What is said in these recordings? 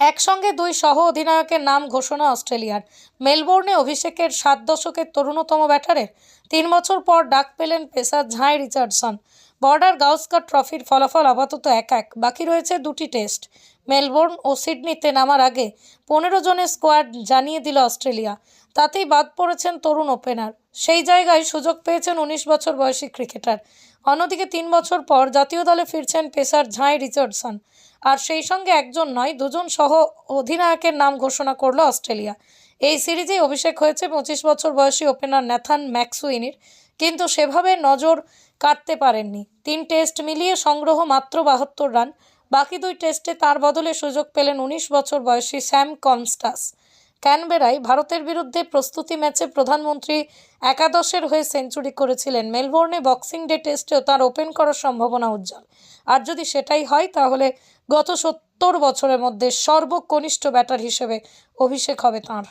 একসঙ্গে দুই সহ অধিনায়কের নাম ঘোষণা অস্ট্রেলিয়ার। মেলবোর্নে অভিষেকের সাত দশকের তরুণতম ব্যাটারের তিন বছর পর ডাক পেলেন পেসার ঝাঁ রিচার্ডসন। বর্ডার গাউস্কার ট্রফির ফলাফল আপাতত এক এক। বাকি রয়েছে দুটি টেস্ট। মেলবোর্ন ও সিডনিতে নামার আগে পনেরো জনের স্কোয়াড জানিয়ে দিল অস্ট্রেলিয়া। তাতেই বাদ পড়েছেন তরুণ ওপেনার। সেই জায়গায় সুযোগ পেয়েছেন উনিশ বছর বয়সী ক্রিকেটার। অন্যদিকে তিন বছর পর জাতীয় দলে ফিরছেন পেসার ঝাঁই রিচার্ডসন। আর সেই সঙ্গে একজন নয়, দুজন সহ অধিনায়কের নাম ঘোষণা করল অস্ট্রেলিয়া। এই সিরিজেই অভিষেক হয়েছে পঁচিশ বছর বয়সী ওপেনার ন্যাথান ম্যাক্সুইনির। কিন্তু সেভাবে নজর কাটতে পারেননি। তিন টেস্ট মিলিয়ে সংগ্রহ মাত্র বাহাত্তর রান। বাকি দুই টেস্টে তার বদলে সুযোগ পেলেন উনিশ বছর বয়সী স্যাম কনস্টাস। ক্যানবেরায় ভারতের বিরুদ্ধে প্রস্তুতি ম্যাচে প্রধানমন্ত্রী একাদশের হয়ে সেঞ্চুরি করেছিলেন। মেলবোর্নে বক্সিং ডে টেস্টেও তার ওপেন করার সম্ভাবনা উজ্জ্বল। আর যদি সেটাই হয়, তাহলে গত সত্তর বছরের মধ্যে সর্বকনিষ্ঠ ব্যাটার হিসেবে অভিষেক হবে তাঁর।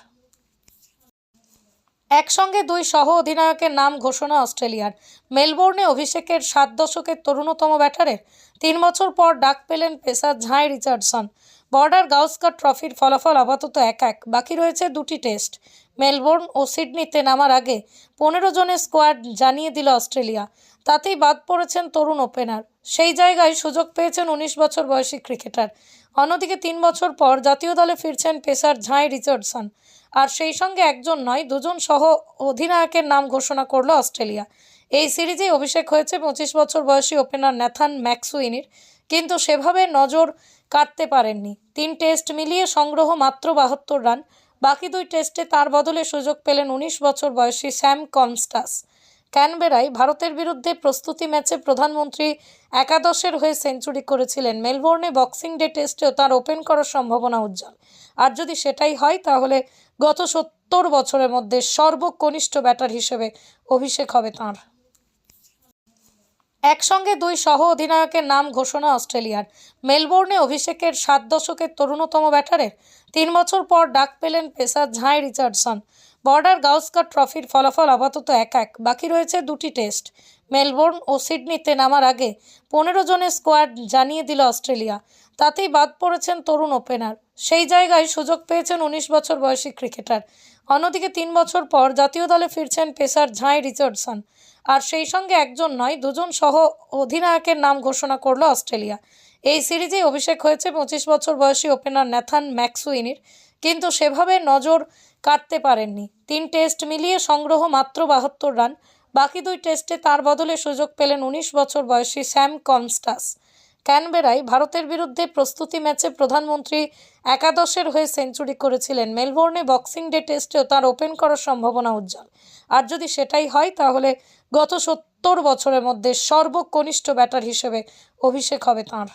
একসঙ্গে দুই সহ অধিনায়কের নাম ঘোষণা অস্ট্রেলিয়ার। মেলবোর্নে অভিষেকের সাত দশকের তরুণতম ব্যাটারের তিন বছর পর ডাক পেলেন pacer Jhye Richardson. Border Gavaskar ট্রফির ফলাফল আপাতত এক এক। বাকি রয়েছে দুটি টেস্ট। মেলবোর্ন ও সিডনিতে নামার আগে পনেরো জনের স্কোয়াড জানিয়ে দিল অস্ট্রেলিয়া। তাতেই বাদ পড়েছেন তরুণ ওপেনার। সেই জায়গায় সুযোগ পেয়েছেন উনিশ বছর বয়সী ক্রিকেটার। অন্যদিকে তিন বছর পর জাতীয় দলে ফিরছেন পেসার ঝাঁই রিচার্ডসন। আর সেই সঙ্গে একজন নয়, দুজন সহ অধিনায়কের নাম ঘোষণা করল অস্ট্রেলিয়া। এই সিরিজে অভিষেক হয়েছে পঁচিশ বছর বয়সী ওপেনার ন্যাথান ম্যাক্সুইনির। কিন্তু সেভাবে নজর কাটতে পারেননি। তিন টেস্ট মিলিয়ে সংগ্রহ মাত্র বাহাত্তর রান। বাকি দুই টেস্টে তার বদলে সুযোগ পেলেন উনিশ বছর বয়সী স্যাম কনস্টাস। ক্যানবেরায় ভারতের বিরুদ্ধে প্রস্তুতি ম্যাচে প্রধানমন্ত্রী একাদশের হয়ে সেঞ্চুরি করেছিলেন। মেলবোর্নে বক্সিং ডে টেস্টেও তার ওপেন করার সম্ভাবনা উজ্জ্বল। আর যদি সেটাই হয়, তাহলে গত সত্তর বছরের মধ্যে সর্বকনিষ্ঠ ব্যাটার হিসেবে অভিষেক হবে তাঁর। একসঙ্গে দুই সহ অধিনায়কের নাম ঘোষণা অস্ট্রেলিয়ার। মেলবোর্নে অভিষেকের সাত দশকের তরুণতম ব্যাটারের তিন বছর পর ডাক পেলেন pacer Jhye Richardson. Border Gavaskar ট্রফির ফলাফল আপাতত এক এক। বাকি রয়েছে দুটি টেস্ট। মেলবোর্ন ও সিডনিতে নামার আগে পনেরো জনের স্কোয়াড জানিয়ে দিল অস্ট্রেলিয়া। তাতেই বাদ পড়েছেন তরুণ ওপেনার। সেই জায়গায় সুযোগ পেয়েছেন উনিশ বছর বয়সী ক্রিকেটার। অন্যদিকে তিন বছর পর জাতীয় দলে ফিরছেন পেসার ঝাঁই রিচার্ডসন। আর সেই সঙ্গে একজন নয়, দুজন সহ অধিনায়কের নাম ঘোষণা করল অস্ট্রেলিয়া। এই সিরিজেই অভিষেক হয়েছে পঁচিশ বছর বয়সী ওপেনার ন্যাথান ম্যাক্সুইনির। কিন্তু সেভাবে নজর কাটতে পারেননি। তিন টেস্ট মিলিয়ে সংগ্রহ মাত্র বাহাত্তর রান। বাকি দুই টেস্টে তার বদলে সুযোগ পেলেন উনিশ বছর বয়সী স্যাম কনস্টাস। ক্যানবেরায় ভারতের বিরুদ্ধে প্রস্তুতি ম্যাচে প্রধানমন্ত্রী একাদশের হয়ে সেঞ্চুরি করেছিলেন। মেলবোর্নে বক্সিং ডে টেস্টেও তার ওপেন করার সম্ভাবনা উজ্জ্বল। আর যদি সেটাই হয়, তাহলে গত সত্তর বছরের মধ্যে সর্বকনিষ্ঠ ব্যাটার হিসেবে অভিষেক হবে তাঁর।